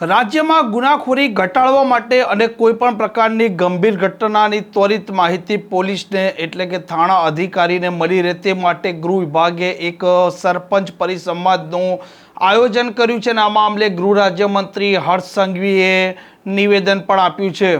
રાજ્યમાં ગુનાખોરી ઘટાડવા માટે અને કોઈપણ પ્રકારની ગંભીર ઘટનાની ત્વરિત માહિતી પોલીસને એટલે કે થાણા અધિકારીને મળી રહે તે માટે ગૃહ વિભાગે એક સરપંચ પરિસંવાદનું આયોજન કર્યું છે અને આ મામલે ગૃહ રાજ્યમંત્રી હર્ષ સંઘવીએ નિવેદન પણ આપ્યું છે.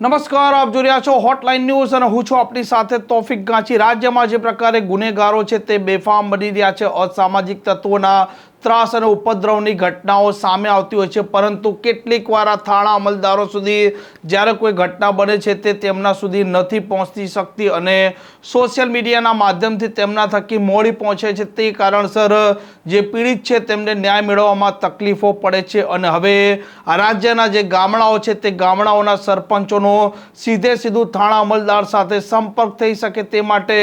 નમસ્કાર, આપ જોઈ રહ્યા છો હોટલાઇન ન્યૂઝ અને હું છું આપણી સાથે તોફિક ગાંચી. રાજ્યમાં જે પ્રકારે ગુનેગારો છે તે બેફામ બની રહ્યા છે. અસામાજિક તત્વોના ત્રાસ અને ઉપદ્રવની ઘટનાઓ સામે આવતી હોય છે, પરંતુ કેટલીક વાર આ થાણા અમલદારો સુધી જ્યારે કોઈ ઘટના બને છે તે તેમના સુધી નથી પહોંચતી શકતી અને સોશિયલ મીડિયાના માધ્યમથી તેમના થકી મોડી પહોંચે છે. તે કારણસર જે પીડિત છે તેમને ન્યાય મેળવવામાં તકલીફો પડે છે અને હવે આ રાજ્યના જે ગામડાઓ છે તે ગામડાઓના સરપંચોનો સીધે સીધું થાણા અમલદાર સાથે સંપર્ક થઈ શકે તે માટે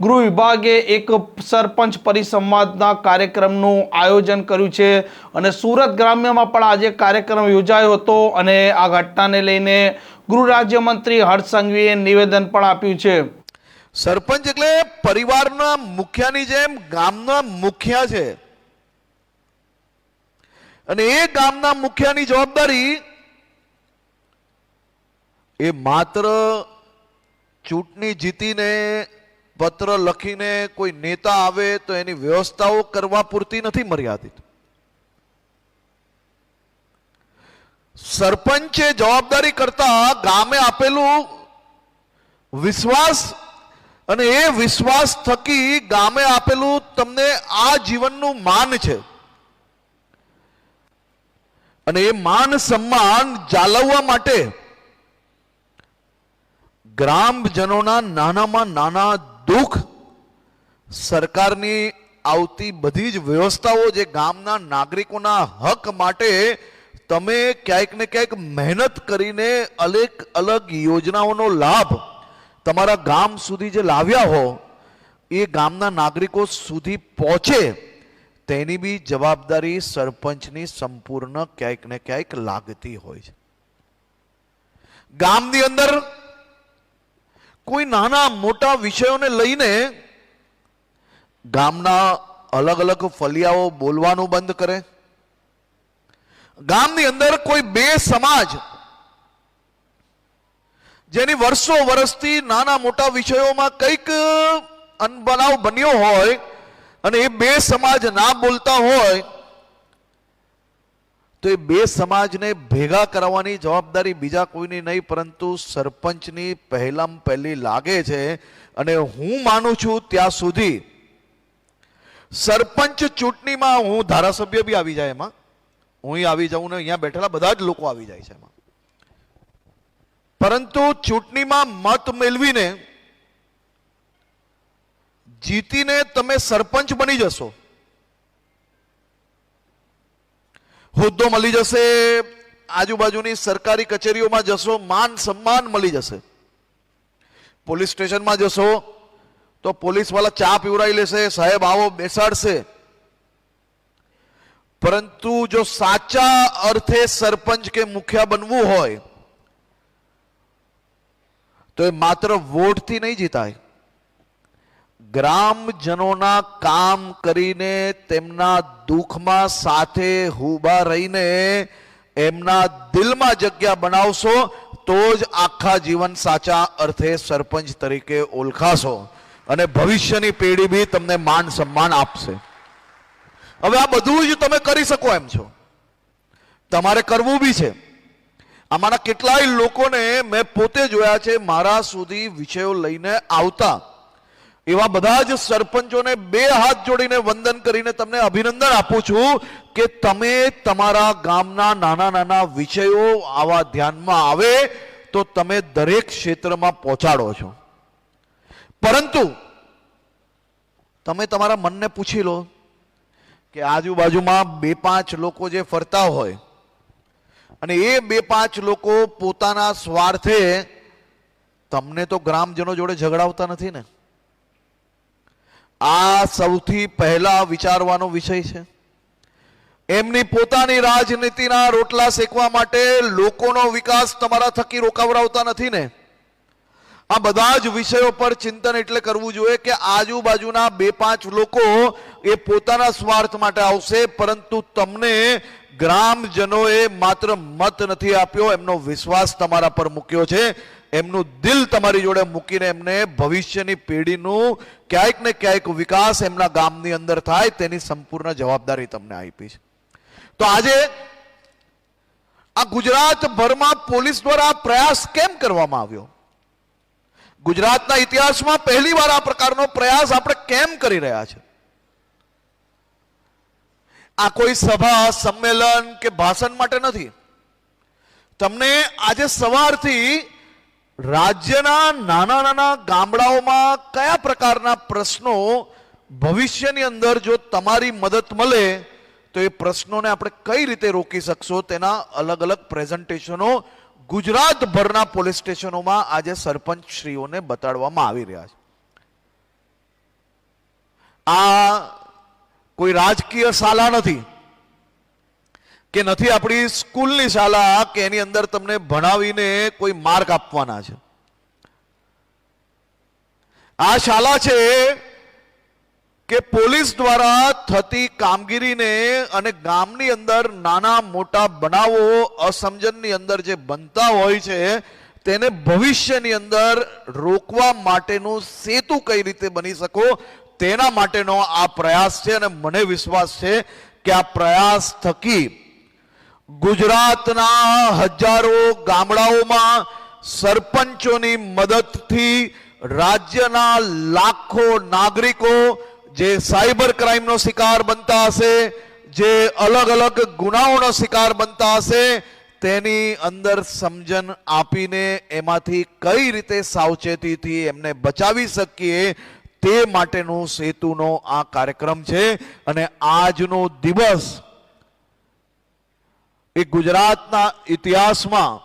ગૃહ વિભાગે એક સરપંચ પરિસંવાદના કાર્યક્રમનું આયોજન કર્યું છે અને સુરત ગ્રામ્યમાં પણ આજે કાર્યક્રમ યોજાયો હતો અને આ ઘટનાને લઈને ગૃહ રાજ્યમંત્રી હર્ષ સંઘવીએ નિવેદન પણ આપ્યું છે. સરપંચ એટલે પરિવારના મુખિયાની જેમ ગામના મુખિયા છે. અને એ ગામના મુખિયાની જવાબદારી એ માત્ર ચૂંટણી જીતીને પત્ર લખીને કોઈ નેતા આવે તો એની વ્યવસ્થાઓ કરવા પૂરતી નથી મર્યાદિત. સરપંચે જવાબદારી કરતા ગામે આપેલું વિશ્વાસ અને એ વિશ્વાસ થકી ગામે આપેલું તમને આ જીવનનું માન છે. અને એ માન સન્માન જાળવવા માટે ગ્રામજનોના નાનામાં નાના દુઃખ સરકારની આવતી બધી જ વ્યવસ્થાઓ જે ગામના નાગરિકોના હક માટે તમે ક્યાંક ને ક્યાંક મહેનત કરીને અલગ અલગ યોજનાઓનો લાભ તમારા ગામ સુધી જે લાવ્યા હો, એ ગામના નાગરિકો સુધી પહોંચે, તેની બી જવાબદારી સરપંચની સંપૂર્ણ ક્યાંક ને ક્યાંક લાગતી હોય છે. ગામની અંદર કોઈ નાના મોટા વિષયોને લઈને ગામના અલગ અલગ ફલિયાઓ બોલવાનું બંધ કરે. ગામની અંદર કોઈ બે સમાજ જેની વર્ષો વર્ષથી નાના મોટા વિષયોમાં કંઈક અનબનાવ બન્યો હોય અને એ બે સમાજ ના બોલતા હોય તો એ બે સમાજને ભેગા કરવાની જવાબદારી બીજા કોઈની નહીં, પરંતુ સરપંચની પહેલામાં પહેલી લાગે છે અને હું માનું છું ત્યાં સુધી સરપંચ ચૂંટણીમાં હું ધારાસભ્ય બી આવી જાય એમાં. હું આવી જાઉં ને અહીંયા બેઠેલા બધા જ લોકો આવી જાય છે એમાં. પરંતુ ચૂંટણીમાં મત મેળવીને જીતીને તમે સરપંચ બની જશો. હોદ્દો મળી જશે, આજુબાજુની સરકારી કચેરીઓમાં જશો, માન સન્માન મળી જશે. પોલીસ સ્ટેશનમાં જશો, તો પોલીસવાળા ચા પીવડાવી લેશે, સાહેબ આવો બેસાડશે. પરંતુ જો સાચા અર્થે સરપંચ કે મુખિયા બનવું હોય, તો એ માત્ર વોટથી નહીં જીતાય. ગ્રામજનોના કામ કરીને તેમના દુઃખમાં સાથે ઊભા રહીને એમના દિલમાં જગ્યા બનાવશો, તો જ આખા જીવન સાચા અર્થે સરપંચ તરીકે ઓળખાશો અને ભવિષ્યની પેઢી બી તમને માન સન્માન આપશે. હવે આ બધું જ તમે કરી શકો એમ છો. તમારે કરવું બી છે. આમાંના કેટલાય લોકોને મેં પોતે જોયા છે, મારા સુધી વિષયો લઈને આવતા એવા બધા જ સરપંચોને બે હાથ જોડીને વંદન કરીને તમને અભિનંદન આપું છું કે તમે તમારા ગામના નાના નાના વિષયો આવા ધ્યાનમાં આવે તો તમે દરેક ક્ષેત્રમાં પહોંચાડો છો. પરંતુ તમે તમારા મનને પૂછી લો કે આજુબાજુમાં બે પાંચ લોકો જે ફરતા હોય અને એ બે પાંચ લોકો પોતાના સ્વાર્થે તમને તો ગ્રામજનો જોડે ઝઘડાવતા નથી ને? આ સૌથી પહેલા વિચારવાનો વિષય છે. એમની પોતાની રાજનીતિના રોટલા શેકવા માટે લોકોનો વિકાસ તમારા થકી રોકાવડાવતા નથી ને. આ બધા જ વિષયો પર ચિંતન એટલે કરવું જોઈએ કે આજુબાજુના બે પાંચ લોકો એ પોતાના સ્વાર્થ માટે આવશે, પરંતુ તમને ગ્રામજનોએ માત્ર મત નથી આપ્યો, એમનો વિશ્વાસ તમારા પર મૂક્યો છે. એમનું દિલ તમારી જોડે મૂકીને એમને ભવિષ્યની પેઢીનું ક્યાંક ને ક્યાંક વિકાસ એમના ગામની અંદર થાય તેની સંપૂર્ણ જવાબદારી તમને આપી છે. તો આજે આ ગુજરાતભરમાં પોલીસ દ્વારા પ્રયાસ કેમ કરવામાં આવ્યો? ગુજરાતના ઇતિહાસમાં પહેલી વાર આ પ્રકારનો પ્રયાસ આપણે કેમ કરી રહ્યા છે? આ કોઈ સભા, સંમેલન કે ભાષણ માટે નથી. તમને આજે સવારથી રાજ્યના નાના નાના ગામડાઓમાં કયા પ્રકારના પ્રશ્નો ભવિષ્યની અંદર જો તમારી મદદ મળે, તો એ પ્રશ્નોને આપણે કઈ રીતે રોકી શકશો? તેના અલગ અલગ પ્રેઝન્ટેશનો ગુજરાતભરના પોલીસ સ્ટેશનોમાં આજે સરપંચ શ્રીઓને બતાડવામાં આવી રહ્યા છે. આ કોઈ રાજકીય શાળા નથી. કે નથી આપણી સ્કૂલની શાળા કે એની અંદર તમને ભણાવીને કોઈ માર્ક આપવાના છે. આ શાળા છે કે પોલીસ દ્વારા થતી કામગીરીને અને ગામની અંદર નાના મોટા બનાવો અસમજનની અંદર જે બનતા હોય છે, તેને ભવિષ્યની અંદર રોકવા માટેનું સેતુ કઈ રીતે બની શકો તેના માટેનો આ પ્રયાસ છે અને મને વિશ્વાસ છે કે આ પ્રયાસ થકી ગુજરાતના હજારો ગામડાઓમાં સરપંચોની મદદથી રાજ્યના લાખો નાગરિકો જે સાયબર ક્રાઇમનો શિકાર બનતા હશે, જે અલગ અલગ ગુનાઓનો શિકાર બનતા હશે, તેની અંદર સમજણ આપીને એમાંથી કઈ રીતે સાવચેતીથી એમને બચાવી શકીએ તે માટેનું સેતુનો આ કાર્યક્રમ છે. અને આજનો દિવસ એ ગુજરાતના ઇતિહાસમાં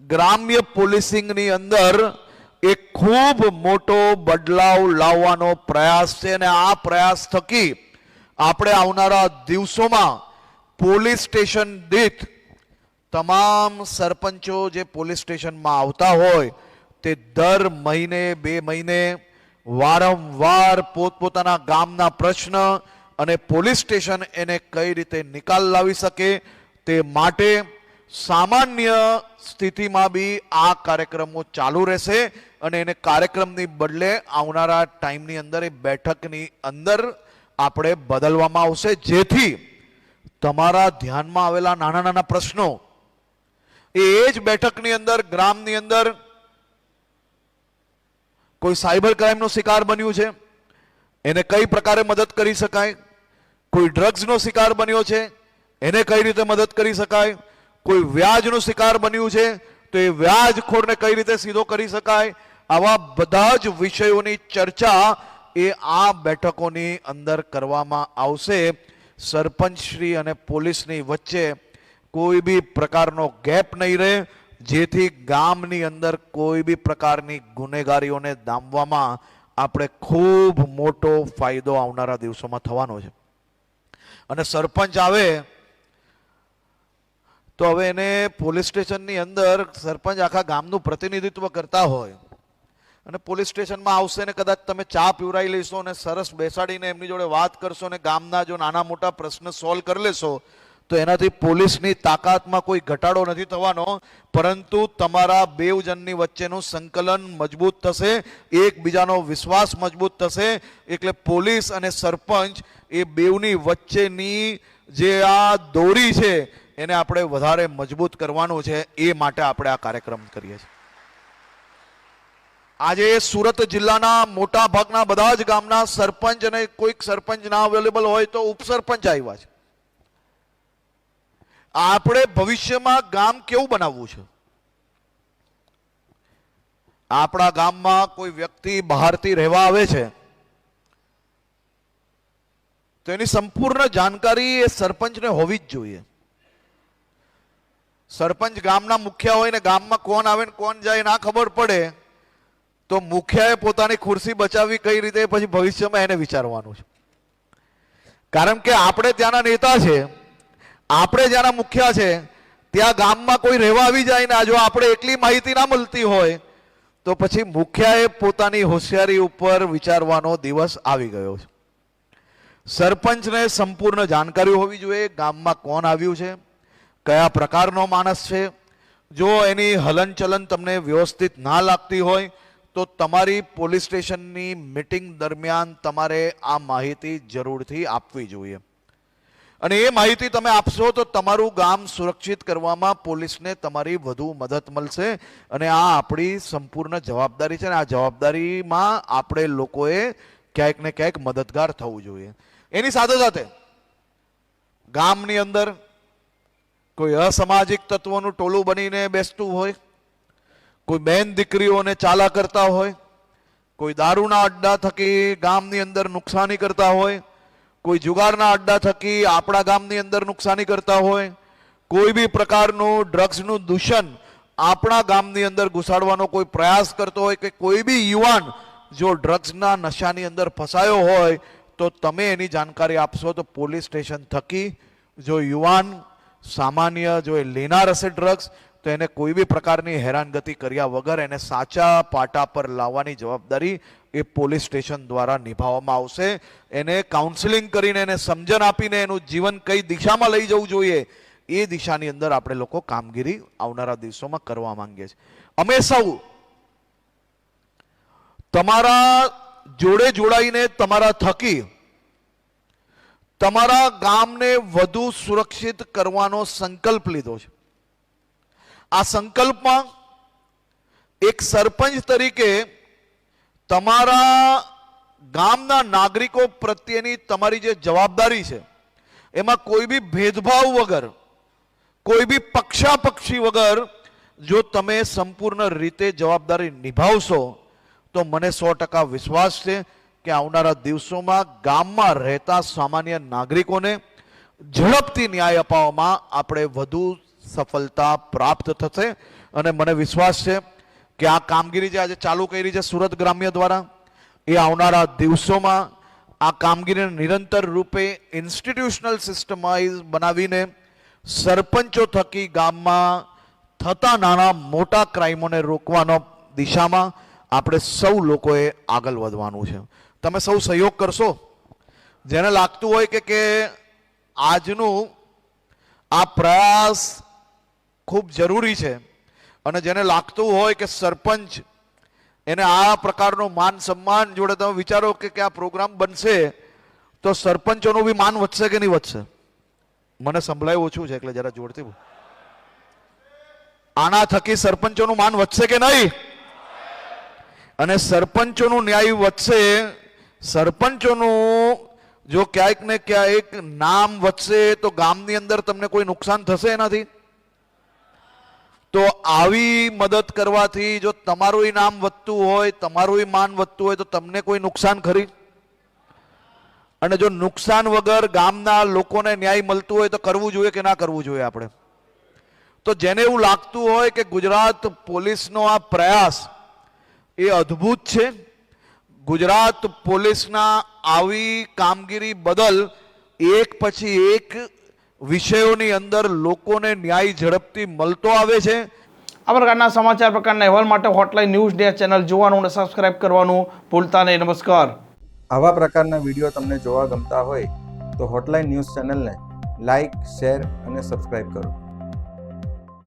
ગ્રામ્ય પોલીસિંગની અંદર એક ખૂબ મોટો બદલાવ લાવવાનો પ્રયાસ છે અને આ પ્રયાસ થકી આપણે આવનારા દિવસોમાં પોલીસ સ્ટેશન દીઠ તમામ સરપંચો જે પોલીસ સ્ટેશનમાં આવતા હોય તે દર મહિને, બે મહિને વારંવાર પોતપોતાના ગામના પ્રશ્ન અને પોલીસ સ્ટેશન એને કઈ રીતે નિકાલ લાવી શકે તે માટે સામાન્ય સ્થિતિમાં બી આ કાર્યક્રમો ચાલુ રહેશે અને એને કાર્યક્રમની બદલે આવનારા ટાઈમની અંદર એ બેઠકની અંદર આપણે બદલવામાં આવશે. જેથી તમારા ધ્યાનમાં આવેલા નાના નાના પ્રશ્નો એ જ બેઠકની અંદર, ગ્રામની અંદર કોઈ સાયબર ક્રાઇમનો શિકાર બન્યું છે, એને કઈ પ્રકારે મદદ કરી શકાય, કોઈ ડ્રગ્સનો શિકાર બન્યો છે એને કઈ રીતે મદદ કરી શકાય? કોઈ વ્યાજનો શિકાર બન્યું છે, તો એ વ્યાજખોરને કઈ રીતે સીધો કરી શકાય? આવા બધા જ વિષયોની ચર્ચા એ આ બેઠકોની અંદર કરવામાં આવશે. સરપંચશ્રી અને પોલીસની વચ્ચે કોઈ બી પ્રકારનો ગેપ નહીં રહે, જેથી ગામની અંદર કોઈ બી પ્રકારની ગુનેગારીઓને દામવામાં આપણે ખૂબ મોટો ફાયદો આવનારા દિવસોમાં થવાનો છે. અને સરપંચ આવે તો હવે એને પોલીસ સ્ટેશનની અંદર સરપંચ આખા ગામનું પ્રતિનિધિત્વ કરતા હોય અને પોલીસ સ્ટેશનમાં આવશે ને કદાચ તમે ચા પીવરાઈ લેશો અને સરસ બેસાડીને એમની જોડે વાત કરશો ને ગામના જો નાના મોટા પ્રશ્ન સોલ્વ કરી લેશો, તો એનાથી પોલીસની તાકાતમાં કોઈ ઘટાડો નથી થવાનો. પરંતુ તમારા બેવ જણની વચ્ચેનું સંકલન મજબૂત થશે, એકબીજાનો વિશ્વાસ મજબૂત થશે. એટલે પોલીસ અને સરપંચ એ બેવની વચ્ચેની જે આ દોરી છે એને આપણે વધારે મજબૂત કરવાનું છે એ માટે આપણે આ કાર્યક્રમ કરીએ છીએ. આજે સુરત જિલ્લાના મોટા ભાગના બધા જ ગામના સરપંચ અને કોઈક સરપંચ ના અવેલેબલ હોય તો ઉપસરપંચ આવ્યા છે. આપણે ભવિષ્યમાં ગામ કેવું બનાવવું છે? આપણા ગામમાં કોઈ વ્યક્તિ બહારથી રહેવા આવે છે, તો એની સંપૂર્ણ જાણકારી એ સરપંચને હોવી જ જોઈએ. સરપંચ ગામના મુખ્ય હોય ને ગામમાં કોણ આવે ને કોણ જાય ના ખબર પડે, તો મુખ્યાએ પોતાની ખુરશી બચાવવી કઈ રીતે, પછી ભવિષ્યમાં એને વિચારવાનું છે. કારણ કે આપણે ત્યાંના નેતા છે, આપણે જ્યાંના મુખ્ય છે, ત્યાં ગામમાં કોઈ રહેવા આવી જાય ને આ જો આપણે એટલી માહિતી ના મળતી હોય, તો પછી મુખ્યાએ પોતાની હોશિયારી ઉપર વિચારવાનો દિવસ આવી ગયો છે. સરપંચને સંપૂર્ણ જાણકારી હોવી જોઈએ ગામમાં કોણ આવ્યું છે કયા પ્રકારનો માણસ છે? જો એની હલનચલન તમને વ્યવસ્થિત ના લાગતી હોય, તો તમારી પોલીસ સ્ટેશનની મિટિંગ દરમિયાન તમારે આ માહિતી જરૂરથી આપવી જોઈએ. અને એ માહિતી તમે આપશો તો તમારું ગામ સુરક્ષિત કરવામાં પોલીસને તમારી વધુ મદદ મળશે અને આ આપણી સંપૂર્ણ જવાબદારી છે અને આ જવાબદારીમાં આપણે લોકોએ ક્યાંક ને ક્યાંક મદદગાર થવું જોઈએ. એની સાથે સાથે ગામની અંદર કોઈ અસામાજિક તત્વોનું ટોલું બનીને બેસતું હોય, કોઈ બેન દીકરીઓને ચાલા કરતા હોય, કોઈ દારૂના અડ્ડા થકી ગામની અંદર નુકસાની કરતા હોય, કોઈ જુગારના અડ્ડા થકી આપણા ગામની અંદર નુકસાની કરતા હોય, કોઈ બી પ્રકારનું ડ્રગ્સનું દૂષણ આપણા ગામની અંદર ઘુસાડવાનો કોઈ પ્રયાસ કરતો હોય કે કોઈ બી યુવાન જો ડ્રગ્સના નશાની અંદર ફસાયો હોય, તો તમે એની જાણકારી આપશો તો પોલીસ સ્ટેશન થકી જો યુવાન સામાન્ય જો એ લેનાર હશે ડ્રગ્સ તો એને કોઈ બી પ્રકારની હેરાનગતિ કર્યા વગર એને સાચા પાટા પર લાવવાની જવાબદારી એ પોલીસ સ્ટેશન દ્વારા નિભાવવામાં આવશે. એને કાઉન્સિલિંગ કરીને એને સમજણ આપીને એનું જીવન કઈ દિશામાં લઈ જવું જોઈએ, એ દિશાની અંદર આપણે લોકો કામગીરી આવનારા દિવસોમાં કરવા માંગીએ છીએ. અમે સૌ તમારા જોડે જોડાઈને તમારા થકી તમારા ગામને વધુ સુરક્ષિત કરવાનો સંકલ્પ લીધો છે. આ સંકલ્પમાં એક સરપંચ તરીકે તમારા ગામના નાગરિકો પ્રત્યેની તમારી જે જવાબદારી છે, એમાં કોઈ બી ભેદભાવ વગર, કોઈ બી પક્ષાપક્ષી વગર જો તમે સંપૂર્ણ રીતે જવાબદારી નિભાવશો, તો મને સો ટકા વિશ્વાસ છે. કે આવનારા દિવસોમાં ગામમાં રહેતા સામાન્ય નાગરિકોને ઝડપથી ન્યાય અપાવવામાં આપણે વધુ સફળતા પ્રાપ્ત થશે. અને મને વિશ્વાસ છે કે આ કામગીરી જે આજે ચાલુ કરી છે સુરત ગ્રામ્ય દ્વારા, એ આવનારા દિવસોમાં આ કામગીરીને નિરંતર રૂપે ઇન્સ્ટિટ્યુશનલ સિસ્ટમાઇઝ બનાવીને સરપંચો થકી ગામમાં થતા નાના મોટા ક્રાઇમોને રોકવાનો દિશામાં આપણે સૌ લોકોએ આગળ વધવાનું છે. તમે સૌ સહયોગ કરશો. જેને લાગતું હોય કે કે આજનું આ પ્રયાસ ખૂબ જરૂરી છે અને જેને લાગતું હોય કે સરપંચ એને આ પ્રકારનું માન સન્માન જોડે તમે વિચારો કે આ પ્રોગ્રામ બનશે, તો સરપંચોનું બી માન વધશે કે નહીં વધશે? મને સંભળાય ઓછું છે, એટલે જરા જોડતી આના થકી સરપંચોનું માન વધશે કે નહીં? અને સરપંચોનું ન્યાય વધશે સરપંચોનું જો ક્યાંક ને ક્યાંક નામ વધશે તો ગામની અંદર તમને કોઈ નુકસાન થશે એનાથી? તો આવી મદદ કરવાથી જો તમારું નામ વધતું હોય, તમારું માન વધતું હોય તો તમને કોઈ નુકસાન ખરી? અને જો નુકસાન વગર ગામના લોકોને ન્યાય મળતું હોય તો કરવું જોઈએ કે ના કરવું જોઈએ આપણે? તો જેને એવું લાગતું હોય કે ગુજરાત પોલીસનો આ પ્રયાસ એ અદ્ભુત છે. ગુજરાત પોલીસના આવી કામગીરી બદલ એક પછી એક વિષયોની અંદર લોકોને ન્યાય ઝડપથી મળતો આવે છે. આ પ્રકારના સમાચાર પ્રકારના અહેવાલ માટે હોટલાઇન ન્યૂઝ ડે ચેનલ જોવાનું અને સબસ્ક્રાઇબ કરવાનું ભૂલતા નહીં. નમસ્કાર. આવા પ્રકારના વીડિયો તમને જોવા ગમતા હોય તો હોટલાઇન ન્યૂઝ ચેનલને લાઇક શેર અને સબસ્ક્રાઇબ કરો.